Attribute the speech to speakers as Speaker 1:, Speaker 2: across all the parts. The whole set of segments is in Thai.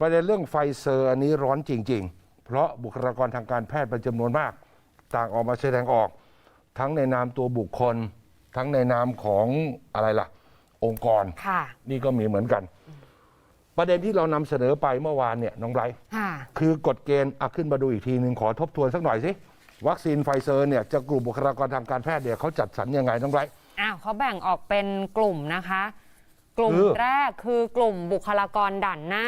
Speaker 1: ประเด็นเรื่องไฟเซอร์อันนี้ร้อนจริง ๆ เพราะบุคลากรทางการแพทย์เป็นจำนวนมาก ต่างออกมาแสดงออก ทั้งในนามตัวบุคคล ทั้งในนามของอะไรล่ะ องค์กร
Speaker 2: ค่ะ
Speaker 1: นี่ก็มีเหมือนกัน ประเด็นที่เรานำเสนอไปเมื่อวานเนี่ยน้องไบรท์
Speaker 2: ค่ะ
Speaker 1: คือกฎเกณฑ์อะขึ้นมาดูอีกทีหนึ่งขอทบทวนสักหน่อยสิวัคซีนไฟเซอร์เนี่ยจะกลุ่มบุคลากรทางการแพทย์เนี่ยเขาจัดสรรยังไงน้องไบรท์
Speaker 2: อ้าวเขาแบ่งออกเป็นกลุ่มนะคะ กลุ่ม
Speaker 1: คือ
Speaker 2: แรกคือกลุ่มบุคลากรด่านหน้า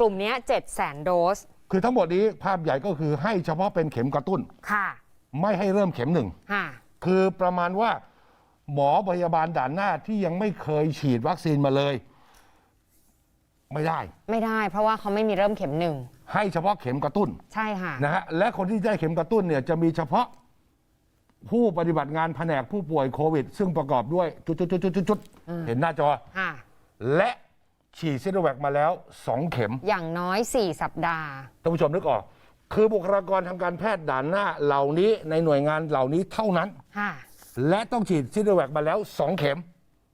Speaker 2: กลุ่มเนี้7 0 0 0 0โดส
Speaker 1: คือทั้งหมดนี้ภาพใหญ่ก็คือให้เฉพาะเป็นเข็มกระตุ้น
Speaker 2: ค่ะ
Speaker 1: ไม่ให้เริ่มเข็มหนึ่ง
Speaker 2: ค่ะ
Speaker 1: คือประมาณว่า หมอพยาบาลด่านหน้าที่ยังไม่เคยฉีดวัคซีนมาเลย ไม่ได้
Speaker 2: ไม่ได้ เพราะว่าเขาไม่มีเริ่มเข็มหนึ่ง
Speaker 1: ให้เฉพาะเข็มกระตุ้น
Speaker 2: ใช่ค่ะ
Speaker 1: นะฮะและคนที่ได้เข็มกระตุ้นเนี่ยจะมีเฉพาะผู้ปฏิบัติงานแผนกผู้ป่วยโควิด ซึ่งประกอบด้วยจุดๆๆๆๆเห็นหน้าจอ
Speaker 2: ค่ะ
Speaker 1: และ ฉีดซิโนแวคมาแล้ว 2 เข็ม
Speaker 2: อย่างน้อย 4 สัปดาห์
Speaker 1: ท่านผู้ชมนึกออก คือบุคลากรทางการแพทย์ด่านหน้าเหล่านี้ในหน่วยงานเหล่านี้เท่านั้น
Speaker 2: ค่ะ
Speaker 1: และต้องฉีดซิโนแวคมาแล้ว 2 เข็ม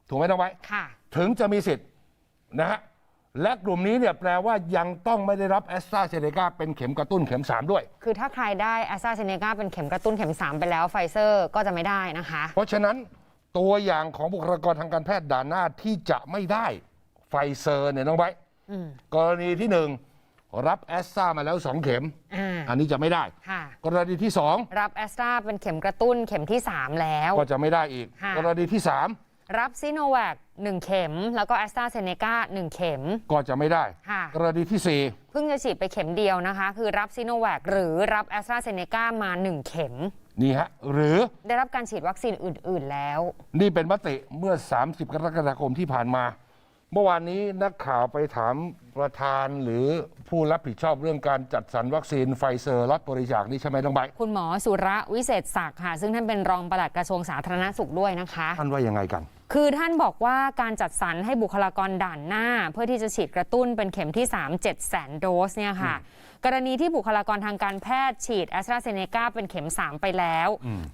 Speaker 1: ถูกไหมน้องไว้
Speaker 2: ค่ะ
Speaker 1: ถึงจะมีสิทธิ์นะฮะและกลุ่มนี้เนี่ยแปลว่ายังต้องไม่ได้รับแอสตราเซเนกาเป็นเข็มกระตุ้นเข็ม 3 ด้วย
Speaker 2: คือถ้าใครได้แอสตราเซเนกาเป็นเข็มกระตุ้นเข็ม 3 ไปแล้วไฟเซอร์ก็จะไม่ได้นะคะ
Speaker 1: เพราะฉะนั้นตัวอย่างของบุคลากรทางการแพทย์ด่านหน้าที่จะไม่ได้ ไฟเซอร์เนี่ยน้องไว้
Speaker 2: อืม
Speaker 1: กรณีที่หนึ่งรับแอสตรามาแล้ว2เข็ม
Speaker 2: อ่า
Speaker 1: อันนี้จะไม่ได้
Speaker 2: ค่ะ
Speaker 1: กรณีที่2
Speaker 2: รับแอสตราเป็นเข็มกระตุ้นเข็มที่ 3 แล้ว
Speaker 1: ก็จะไม่ได้อีก
Speaker 2: ค่ะ
Speaker 1: กรณีที่
Speaker 2: รับซิโนแวค1เข็ม แล้วก็แอสตราเซเนกา1เข็ม
Speaker 1: 3ก็จะไม่ได้
Speaker 2: ค่ะ
Speaker 1: กรณีที่
Speaker 2: เพิ่งจะฉีดไปเข็มเดียวนะคะ คือรับซิโนแวคหรือรับแอสตราเซเนกามา 1 เข็ม
Speaker 1: 4นี่ฮะ หรือ
Speaker 2: ได้รับการฉีดวัคซีนอื่น ๆแล้ว
Speaker 1: นี่เป็นมติเมื่อ 30 กรกฎาคมที่ผ่านมา เมื่อวานนี้นักข่าวไปถามประธานหรือผู้รับผิดชอบเรื่องการจัดสรรวัคซีนไฟเซอร์ล็อตบริจาคนี่ใช่ไหมน้องใบร์ท
Speaker 2: คุณหมอสุระวิเศษศักดิ์ค่ะ ซึ่งท่านเป็นรองปลัดกระทรวงสาธารณสุขด้วยนะคะ
Speaker 1: ท่านว่ายังไงกัน
Speaker 2: คือท่านบอกว่าการจัดสรรให้บุคลากรด่านหน้า เพื่อที่จะฉีดกระตุ้นเป็นเข็มที่ 3 7แสนโดสเนี่ยค่ะ กรณีที่บุคลากรทางการแพทย์ฉีดแอสตราเซเนกาเป็นเข็ม 3 ไปแล้ว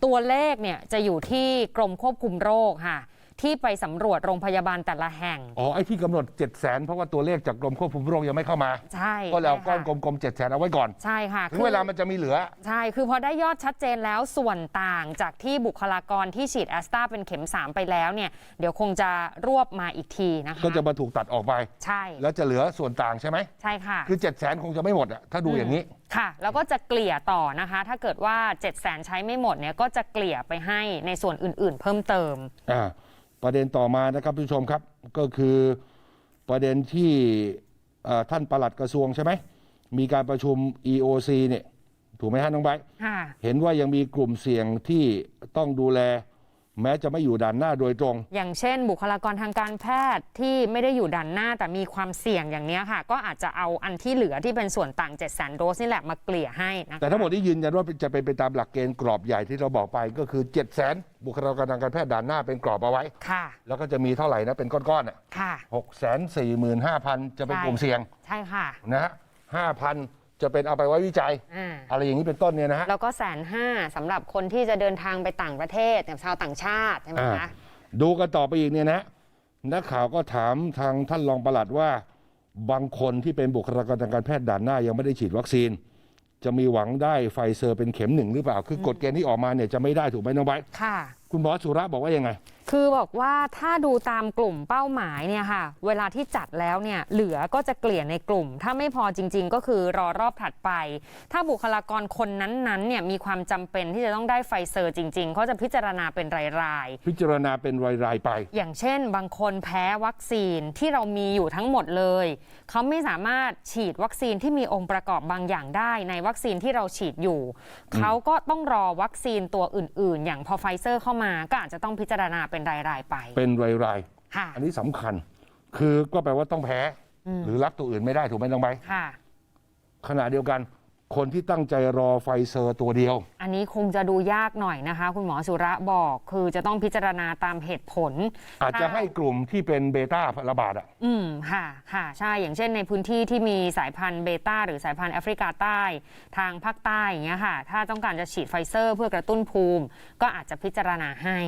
Speaker 2: ตัวเลขเนี่ยจะอยู่ที่กรมควบคุมโรคค่ะ ที่ไปสำรวจโรงพยาบาลแต่ละแห่ง
Speaker 1: อ๋อไอ้ที่กำหนด 7 0 0แสนเพราะว่าตัวเลขจากกรมควบคุมโรคยังไม่เข้ามา
Speaker 2: ใช่
Speaker 1: ก็แล้วก้อน
Speaker 2: ใช่
Speaker 1: ก
Speaker 2: ค่ะ
Speaker 1: ลมๆ7 0 0แสนเอาไว้ก่อน
Speaker 2: ใช่ค่ะ
Speaker 1: ถึงเวลามันจะมีเหลือ
Speaker 2: ใช่ คือพอได้ยอดชัดเจนแล้วส่วนต่างจากที่บุคลากรที่ฉีดแอสตราเป็นเข็ม 3 ไปแล้วเนี่ย เดี๋ยวคงจะรวบมาอีกทีนะคะ
Speaker 1: ก็จะมาถูกตัดออกไป
Speaker 2: ใช่
Speaker 1: แล้วจะเหลือส่วนต่างใช่ไหม
Speaker 2: ใช่ค่ะ
Speaker 1: คือ 7 0 0แสนคงจะไม่หมดอะถ้าดูอย่างนี้
Speaker 2: ค่ะ แล้วก็จะเกลี่ยต่อนะคะ ถ้าเกิดว่า 7 0 0 0 0 0ใช้ไม่หมดเนี่ยก็จะเกลี่ยไปให้ในส่วนอื่น ๆ เพิ่มเติม
Speaker 1: อ่า ประเด็นต่อมานะครับทุกผู้ชมครับก็คือประเด็นที่เอ่อท่านปลัดกระทรวงใช่ไหมมีการประชุม EOC เนี่ยถูกไหมฮะน้องไบร์ท
Speaker 2: ค่ะ
Speaker 1: เห็นว่ายังมีกลุ่มเสี่ยงที่ต้องดูแล แม้จะไม่อยู่ด่านหน้าโดยตรง
Speaker 2: อย่างเช่น บุคลากรทางการแพทย์ที่ไม่ได้อยู่ด่านหน้าแต่มีความเสี่ยงอย่างเนี้ยค่ะ ก็อาจจะเอาอันที่เหลือที่เป็นส่วนต่าง7 0 0 0 0 0โดสนี่แหละมาเกลี่ยให้นะคะ
Speaker 1: แต่ทั้งหมดที่ยืนยันว่าจะเป็นไปตามหลักเกณฑ์กรอบใหญ่ที่เราบอกไปก็คือ 7 0 0 0 0 0บุคลากรทางการแพทย์ด่านหน้าเป็นกรอบเอาไว้
Speaker 2: ค่ะ
Speaker 1: แล้วก็จะมีเท่าไหร่นะเป็นก้อนๆอะ
Speaker 2: ค่ะ
Speaker 1: หกแสนสี่หมื่นห้าพันจะเป็นกลุ่มเสี่ยง
Speaker 2: ใช่ค่ะ
Speaker 1: นะฮะห้าพัน จะเป็นเอาไปไว้วิจัย
Speaker 2: อ่า
Speaker 1: อะไรอย่างนี้เป็นต้นเนี่ยนะฮะ
Speaker 2: แล้วก็แสนห้าสำหรับคนที่จะเดินทางไปต่างประเทศอย่างชาวต่างชาติใช่ไหม
Speaker 1: อ่า
Speaker 2: คะ
Speaker 1: ดูกันต่อไปอีกเนี่ยนะนักข่าวก็ถามทางท่านรองปลัดว่า บางคนที่เป็นบุคลากรทางการแพทย์ด่านหน้ายังไม่ได้ฉีดวัคซีน จะมีหวังได้ไฟเซอร์เป็นเข็มหนึ่งหรือเปล่า คือกฎเกณฑ์ที่ออกมาเนี่ยจะไม่ได้ถูกไหมน้องไบร์ท
Speaker 2: ค่ะ
Speaker 1: คุณหมอสุระบอกว่ายังไง
Speaker 2: คือบอกว่าถ้าดูตามกลุ่มเป้าหมายเนี่ยค่ะ เวลาที่จัดแล้วเนี่ยเหลือก็จะเกลี่ยในกลุ่ม ถ้าไม่พอจริง ๆ ก็คือรอรอบถัดไป ถ้าบุคลากรคนนั้นๆเนี่ยมีความจำเป็นที่จะต้องได้ไฟเซอร์จริงๆเขาจะพิจารณาเป็นราย
Speaker 1: พิจารณาเป็นรายๆไป
Speaker 2: ๆ อย่างเช่น บางคนแพ้วัคซีนที่เรามีอยู่ทั้งหมดเลย เขาไม่สามารถฉีดวัคซีนที่มีองค์ประกอบบางอย่างได้ในวัคซีนที่เราฉีดอยู่ เขาก็ต้องรอวัคซีนตัวอื่น ๆ อย่างพอไฟเซอร์เข้ามาก็อาจจะต้องพิจารณาเป็นรายๆไป
Speaker 1: เป็นราย
Speaker 2: ค่ะ
Speaker 1: ๆ อันนี้สำคัญ คือก็แปลว่าต้องแพ้หรือรับตัวอื่นไม่ได้ถูกไหมน้องไบร์ท
Speaker 2: ค่ะ
Speaker 1: ขณะเดียวกัน คนที่ตั้งใจรอไฟเซอร์ตัวเดียว
Speaker 2: อั นนี้คงจะดูยากหน่อยนะคะ คุณหมอสุระบอกคือจะต้องพิจารณาตามเหตุผล
Speaker 1: อาจจะให้กลุ่มที่เป็นเบต้าระบาดอะ
Speaker 2: อืมค่ะค่ะใช่อย่างเช่นในพื้นที่ที่มีสายพันธุ์เบต้าหรือสายพันธุ์แอฟริกาใต้ ทางภาคใต้อย่างเงี้ยค่ะ ถ้าต้องการจะฉีดไฟเซอร์เพื่อกระตุ้นภูมิ ก็อาจจะพิจารณาให้